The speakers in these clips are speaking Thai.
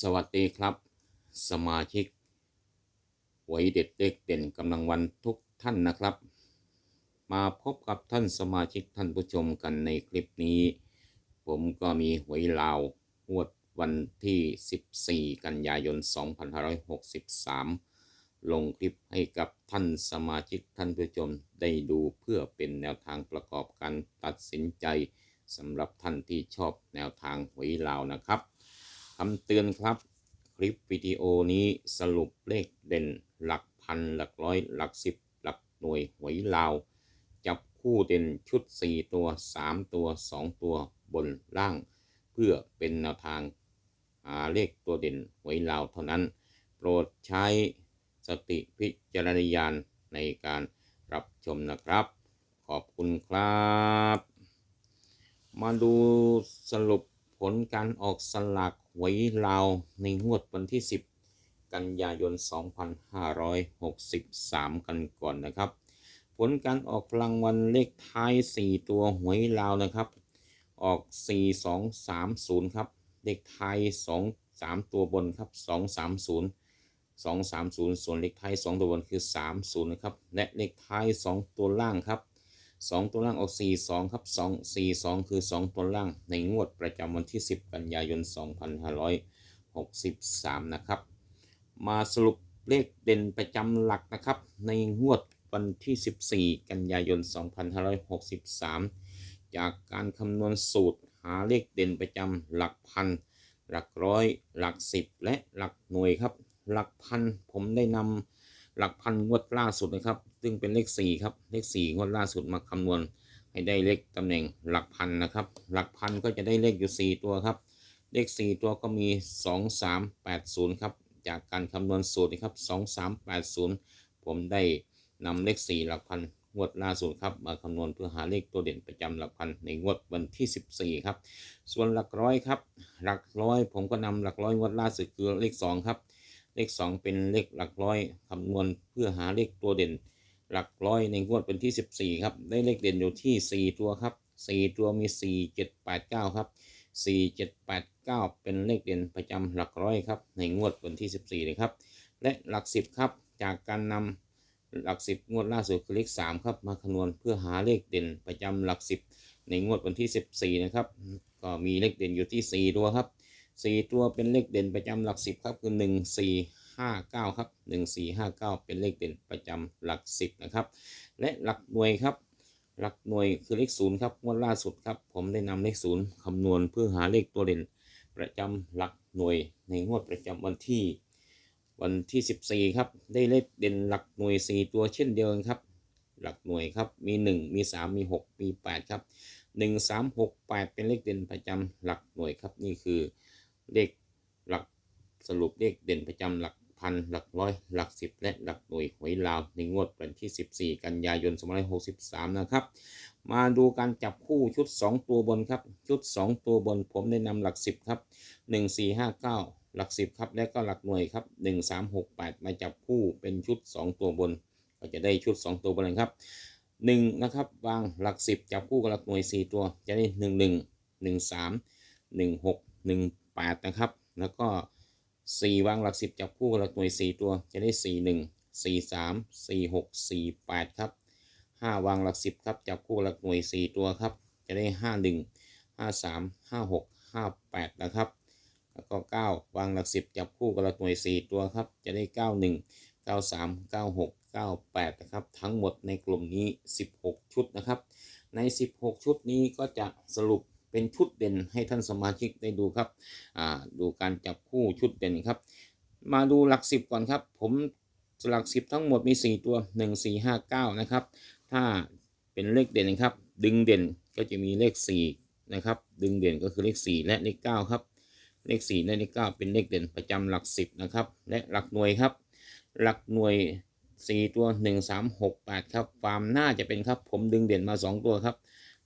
สวัสดีครับ สมาชิกหวยเด็ดเด็กเด่นกำลังวันทุกท่านนะครับ มาพบกับท่านสมาชิกท่านผู้ชมกันในคลิปนี้ ผมก็มีหวยลาวงวดวันที่ 14 กันยายน 2563 ลงคลิปให้กับท่านสมาชิกท่านผู้ชมได้ดูเพื่อเป็นแนวทางประกอบการตัดสินใจสำหรับท่านที่ชอบแนวทางหวยลาวนะครับำเตือนครับ คลิปวิดีโอนี้สรุปเลขเด่น หลักพัน หลักร้อย หลักสิบ หลักหน่วยหวยลาว จับคู่เด่นชุด 4 ตัว 3 ตัว 2 ตัวบนล่าง เพื่อเป็นแนวทางหาเลขตัวเด่นหวยลาวเท่านั้น โปรดใช้สติพิจารณญาณในการรับชมนะครับ ขอบคุณครับ มาดูสรุปผลการออกสลาก หวยลาวในงวดวันที่ 10 กันยายน 2563 กันก่อนนะครับ ผลการออกรางวัลเลขท้าย 4 ตัวหวยลาวนะครับ ออก 4230 ครับ เลขท้าย 2 3 ตัวบนครับ 230 230 ส่วนเลขท้าย 2 ตัวบนคือ 30 นะครับ และเลขท้าย 2 ตัวล่างครับ 2 ตัวล่างออก 42 ครับ2 42 คือ 2 ตัวล่างในงวดประจำวันที่ 10 กันยายน 2563 นะครับ มาสรุปเลขเด่นประจำหลักนะครับ ในงวดวันที่ 14 กันยายน 2563 จากการคำนวณสูตรหาเลขเด่นประจำหลักพัน หลักร้อย หลักสิบและหลักหน่วยครับ หลักพันผมได้นำ หลักพันงวดล่าสุดนะครับ ซึ่งเป็นเลข4ครับเลข4งวดล่าสุดมาคำนวณให้ได้เลขตำแหน่งหลักพันนะครับ หลักพันก็จะได้เลขอยู่ 4 ตัวครับ เลข 4 ตัวก็มี 2 3 8 0ครับจากการคำนวณสูตรนะครับ2 3 8 0 ผมได้นำเลข 4 หลักพันงวดล่าสุดครับมาคำนวณเพื่อหาเลขตัวเด่นประจำหลักพันในงวดวันที่ 14 ครับ ส่วนหลักร้อยครับ หลักร้อยผมก็นำหลักร้อยงวดล่าสุดคือเลข 2 ครับ เลข 2 เป็นเลขหลักร้อยคำนวณเพื่อหาเลขตัวเด่น หลักร้อยในงวดวันที่ 14 ครับ ได้เลขเด่นอยู่ที่ 4 ตัวครับ 4 ตัวมี 4 7 8 9 ครับ 4 7 8 9 เป็นเลขเด่นประจำหลักร้อยครับ ในงวดวันที่ 14เลยครับ และหลัก 10 ครับ จากการนำหลัก 10 งวดล่าสุดคือเลข 3 ครับ มาคำนวณเพื่อหาเลขเด่นประจำหลัก 10 ในงวดวันที่ 14 นะครับ ก็มีเลขเด่นอยู่ที่ 4 ตัวครับ 4ตัวเป็นเลขเด่นประจำหลัก10ครับคือ1 4 5 9ครับ1 4 5 9เก้าเป็นเลขเด่นประจำหลัก10นะครับ และหลักหน่วยครับ หลักหน่วยคือเลขศูนย์ครับงวดล่าสุดครับ ผมได้นำเลขศูนย์คำนวณเพื่อหาเลขตัวเด่น ประจำหลักหน่วยในงวดประจำวันที่ วันที่ 14 ครับ ได้เลขเด่นหลักหน่วย 4 ตัวเช่นเดียวกันครับ หลักหน่วยครับมี 1 มี 3 มี 6 มี 8 ครับ 1 3 6 8 เป็นเลขเด่นประจำหลักหน่วยครับนี่คือ เลขหลักสรุปเลขเด่นประจำหลักพันหลักร้อยหลักสิบและหลักหน่วยหวยลาวในงวดวันที่ 14 กันยายน2563 นะครับ มาดูการจับคู่ชุด 2 ตัวบนครับ ชุด 2 ตัวบนผมได้นำหลัก 10 ครับ 1 4 5 9 หลัก 10 ครับ และก็หลักหน่วยครับ 1 3 6 8 มาจับคู่เป็นชุด 2 ตัวบน ก็จะได้ชุด 2 ตัวบนครับ 1 นะครับ วางหลัก 10 จับคู่กับหลักหน่วย 4 ตัว จะได้ 1 1 1 3 1 6 1 8 นะครับ แล้วก็ 4 วางหลัก 10 จับคู่หลักหน่วย 4 ตัวจะได้ 4 1 4 3 4 6 4 8 ครับ 5 วางหลัก 10 ครับ จับคู่หลักหน่วย 4 ตัวครับ จะได้ 5 1 5 3 5 6 5 8 นะครับ แล้วก็ 9 วางหลัก 10 จับคู่กับหลักหน่วย 4 ตัวครับ จะได้ 9 1 9 3 9 6 9 8 นะครับ ทั้งหมดในกลุ่มนี้ 16 ชุดนะครับ ใน 16 ชุดนี้ก็จะสรุป เป็นชุดเด่นให้ท่านสมาชิกได้ดูครับดูการจับคู่ชุดเด่นครับ มาดูหลัก10ก่อนครับ ผมหลัก10ทั้งหมดมี 4 ตัว 1 4 5 9 นะครับ ถ้าเป็นเลขเด่นนะครับ ดึงเด่นก็จะมีเลข 4 นะครับ ดึงเด่นก็คือเลข 4 และเลข 9 ครับ เลข 4 และเลข 9 เป็นเลขเด่นประจำหลัก 10 นะครับ และหลักหน่วยครับ หลักหน่วย 4 ตัว 1 3 6 8 ครับ ความน่าจะเป็นครับ ผมดึงเด่นมา 2 ตัวครับ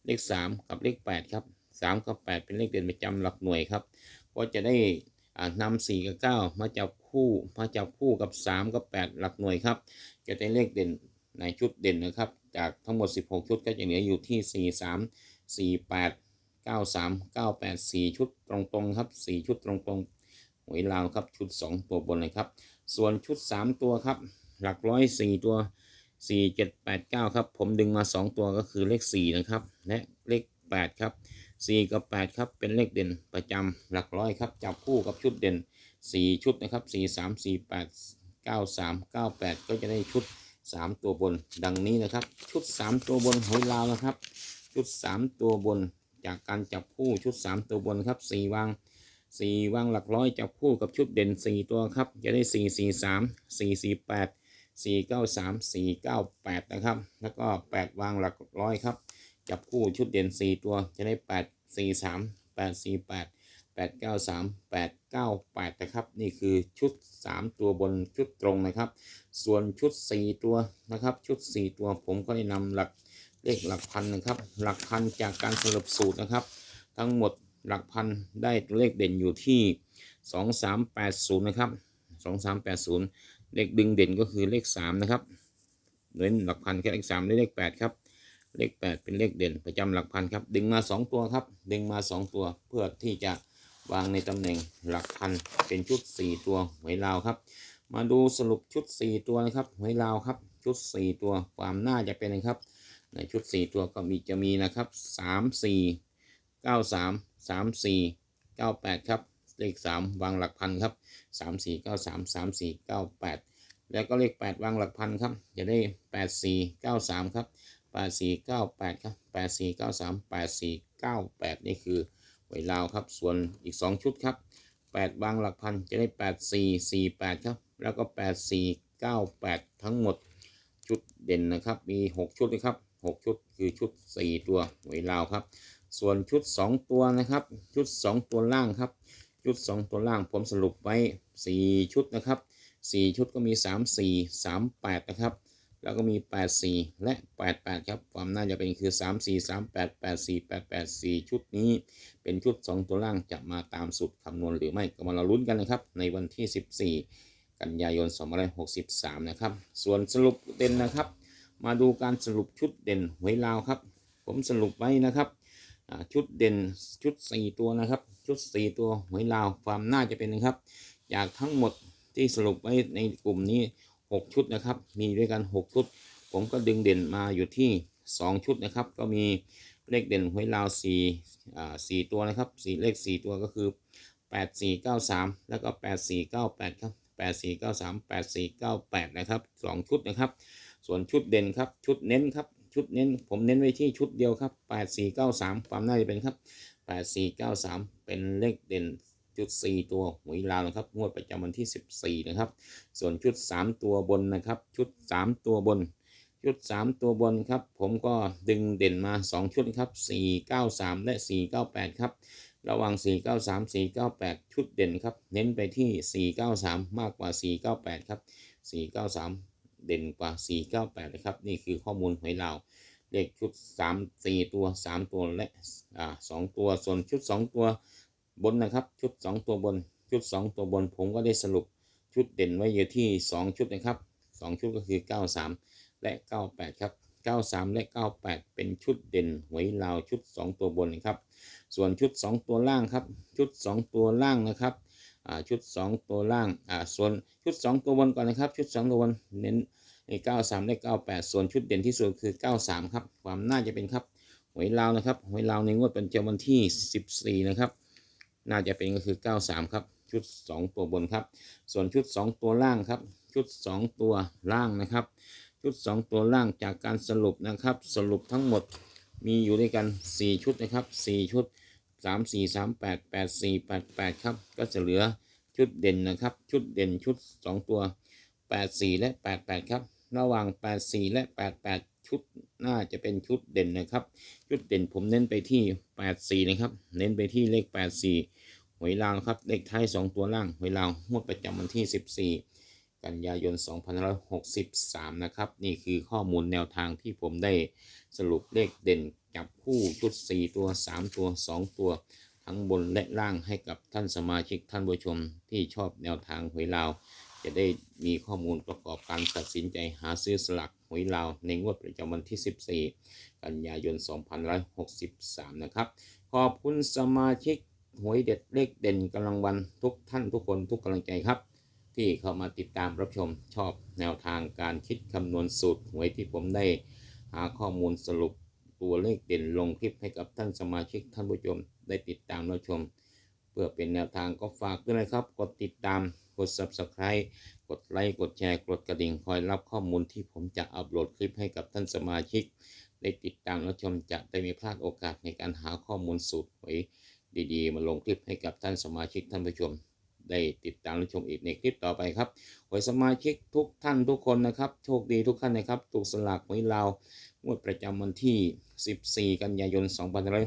เลข 3 กับเลข 8 ครับ 3 กับ 8 เป็นเลขเด่นประจำหลักหน่วยครับ ก็จะได้อ่านำ4กับ 9 มาจับคู่มาจับคู่กับ 3 กับ 8 หลักหน่วยครับ จะได้เลขเด่นในชุดเด่นนะครับ จากทั้งหมด 16 ชุดก็จะเหลืออยู่ที่ 4 3 4 8 9 3 9 8 4 ชุดตรงๆครับ 4 ชุดตรงๆหวยลาวครับชุด 2 ตัวบนนะครับ ส่วนชุด 3 ตัวครับ หลักร้อยสี่ตัว 4 7 8 9 ครับ ผมดึงมา 2 ตัวก็คือเลข 4 นะครับ และเลข 8 ครับ 4 กับ 8 ครับเป็นเลขเด่นประจำหลักร้อยครับจับคู่กับชุดเด่น 4 ชุดนะครับ 4 3 4 8 9 3 9 8 ก็จะได้ชุด 3 ตัวบน ดังนี้นะครับ ชุด 3 ตัวบนหวยลาวนะครับ ชุด 3 ตัวบนจากการจับคู่ชุด 3 ตัวบนครับ 4 วาง 4 วางหลักร้อยจับคู่กับชุดเด่น 4 ตัวครับ จะได้ 4 4 3 4 4 8 4 9 3 4 9 8 นะครับ แล้วก็ 8 วางหลักร้อยครับ จับคู่ชุดเด่น 4 ตัวจะได้ 8 4 3 8 4 8 8 9 3 8 9 8 นะครับ นี่คือชุด 3 ตัวบนชุดตรงนะครับ ส่วนชุด 4 ตัวนะครับ ชุด 4 ตัวผมก็ได้นำหลักเลขหลักพันนะครับ หลักพันจากการสรุปสูตรนะครับ ทั้งหมดหลักพันได้ตัวเลขเด่นอยู่ที่ 2380 นะครับ 2380 เลขดึงเด่นก็คือเลข 3 นะครับเน้นหลักพันแค่เลข3ได้เลข 8 ครับ เลข 8 เป็นเลขเด่นประจำหลักพันครับ ดึงมา 2 ตัวครับ ดึงมา 2 ตัวเพื่อที่จะวางในตำแหน่งหลักพันเป็นชุด 4 ตัวหวยลาวครับ มาดูสรุปชุด 4 ตัวนะครับหวยลาวครับชุด 4 ตัวความน่าจะเป็นนะครับ ในชุด 4 ตัวก็มีจะมีนะครับ3 4 9 3 3 4 9 8 ครับ เลข 3 วางหลักพันครับ 3 4 9 3 3 4 9 8 แล้วก็เลข 8 วางหลักพันครับ จะได้ 8 4 9 3 ครับ 8 4 9 8ครับ8 4 9 3 8 4 9 8 นี่คือหวยลาวครับ ส่วนอีก 2 ชุดครับ8วางหลักพันจะได้ 8 4 4 8 ครับ แล้วก็ 8 4 9 8 ทั้งหมดชุดเด่นนะครับ มี 6 ชุดนะครับ 6 ชุดคือชุด 4 ตัวหวยลาวครับ ส่วนชุด 2 ตัวนะครับ ชุด 2 ตัวล่างครับ ชุด 2 ตัวล่างผมสรุปไว้ 4 ชุดนะครับ 4 ชุดก็มี 3 4 3 8 นะครับ แล้วก็มี 8 4 และ 8 8 ครับ ความน่าจะเป็นคือ 3 4 3 8 8 4 8 8 4 ชุดนี้ เป็นชุด 2 ตัวล่างจะมาตามสูตรคำนวณหรือไม่ก็มาเราลุ้นกันนะครับ ในวันที่ 14 กันยายน 2563 นะครับ ส่วนสรุปเด่นนะครับ มาดูการสรุปชุดเด่นหวยลาวครับ ผมสรุปไว้นะครับชุดเด่นชุด 4 ตัวนะครับ ชุด 4 ตัวหวยลาวความน่าจะเป็นนะครับ จากทั้งหมดที่สรุปไว้ในกลุ่มนี้ 6 ชุดนะครับ มีด้วยกัน 6 ชุด ผมก็ดึงเด่นมาอยู่ที่ 2 ชุดนะครับ ก็มีเลขเด่นหวยลาว4อ่า4ตัวนะครับ4เลข 4 ตัวก็คือ 8493 แล้วก็ 8498 ครับ 8493 8498 นะครับ 2 ชุดนะครับ ส่วนชุดเด่นครับ ชุดเน้นครับ ชุดเน้น ผมเน้นไว้ที่ชุดเดียวครับ 8493 ความน่าจะเป็นครับ 8493 เป็นเลขเด่น ชุด 4 ตัวหวยลาวนะครับงวดประจำวันที่ 14 นะครับ ส่วนชุด 3 ตัวบนนะครับชุด 3 ตัวบน ชุด 3 ตัวบนครับ ผมก็ดึงเด่นมา 2 ชุดครับ 493 และ 498 ครับ ระหว่าง 493 498 ชุดเด่นครับ เน้นไปที่ 493 มากกว่า 498 ครับ 493 เด่นกว่า 498 นะครับ นี่คือข้อมูลหวยลาวเลขชุด 3 4 ตัว 3 ตัวและอ่า2ตัว ส่วนชุด 2 ตัว บนนะครับชุด 2 ตัวบนชุด 2 ตัวบนผมก็ได้สรุปชุดเด่นไว้อยู่ที่ 2 ชุดนะครับ 2 ชุดก็คือ 93 และ 98 ครับ 93 และ 98 เป็นชุดเด่นหวยลาวชุด 2 ตัวบนนะครับ ส่วนชุด 2 ตัวล่างครับ ชุด 2 ตัวล่างนะครับอ่าชุด 2 ตัวล่างอ่าส่วนชุด 2 ตัวบนก่อนนะครับ ชุด 2 ตัวบนเน้นใน93 และ 98 ส่วนชุดเด่นที่สุดคือ 93 ครับ ความน่าจะเป็นครับหวยลาวนะครับหวยลาวในงวดประจำวันที่ 14 นะครับ น่าจะเป็นก็คือ 93 ครับ ชุด 2 ตัวบนครับ ส่วนชุด 2 ตัวล่างครับ ชุด 2 ตัวล่างนะครับ ชุด 2 ตัวล่างจากการสรุปนะครับ สรุปทั้งหมดมีอยู่ด้วยกัน 4 ชุดนะครับ 4 ชุด 3 4 3 8 8 4 8 8 ครับ ก็จะเหลือชุดเด่นนะครับ ชุดเด่นชุด 2 ตัว 8 4 และ 8 8 ครับ ระหว่าง 8 4 และ 8 8 ชุดน่าจะเป็นชุดเด่นนะครับ ชุดเด่นผมเน้นไปที่ 8 4 นะครับ เน้นไปที่เลข 8 4 หวยลาวครับ เลขท้าย 2 ตัวล่าง หวยลาวงวดประจำวันที่ 14 กันยายน 2563 นะครับ นี่คือข้อมูลแนวทางที่ผมได้สรุปเลขเด่นจับคู่ชุด 4 ตัว 3 ตัว 2 ตัว ทั้งบนและล่างให้กับท่านสมาชิกท่านผู้ชมที่ชอบแนวทางหวยลาวจะได้มีข้อมูลประกอบการตัดสินใจหาซื้อสลัก หวยลาวในงวดประจำวันที่ 14 กันยายน 2563 นะครับ ขอบคุณสมาชิกหวยเด็ดเลขเด่นกำลังวันทุกท่านทุกคนทุกกำลังใจครับ ที่เข้ามาติดตามรับชมชอบแนวทางการคิดคำนวณสูตรหวยที่ผมได้หาข้อมูลสรุปตัวเลขเด่นลงคลิปให้กับท่านสมาชิกท่านผู้ชมได้ติดตามรับชม เพื่อเป็นแนวทางก็ฝากด้วยนะครับกดติดตาม กด subscribe กดไลค์กดแชร์กดกระดิ่งคอยรับข้อมูลที่ผมจะอัปโหลดคลิปให้กับท่านสมาชิก ได้ติดตามรับชมจะได้ม่พลาดโอกาสในการหาข้อมูลสูตรหวยดีๆ มาลงคลิปให้กับท่านสมาชิกท่านผู้ชม ได้ติดตามรับชมอีกในคลิปต่อไปครับหวยสมาชิกทุกท่านทุกคนนะครับ โชคดีทุกท่านนะครับถูกสลากหวยลาวงวดประจำวันที่ 14 กันยายน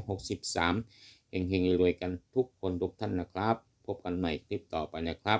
2563เฮงๆรวยๆกันทุกคนทุกท่านนะครับ พบกันใหม่คลิปต่อไปนะครับ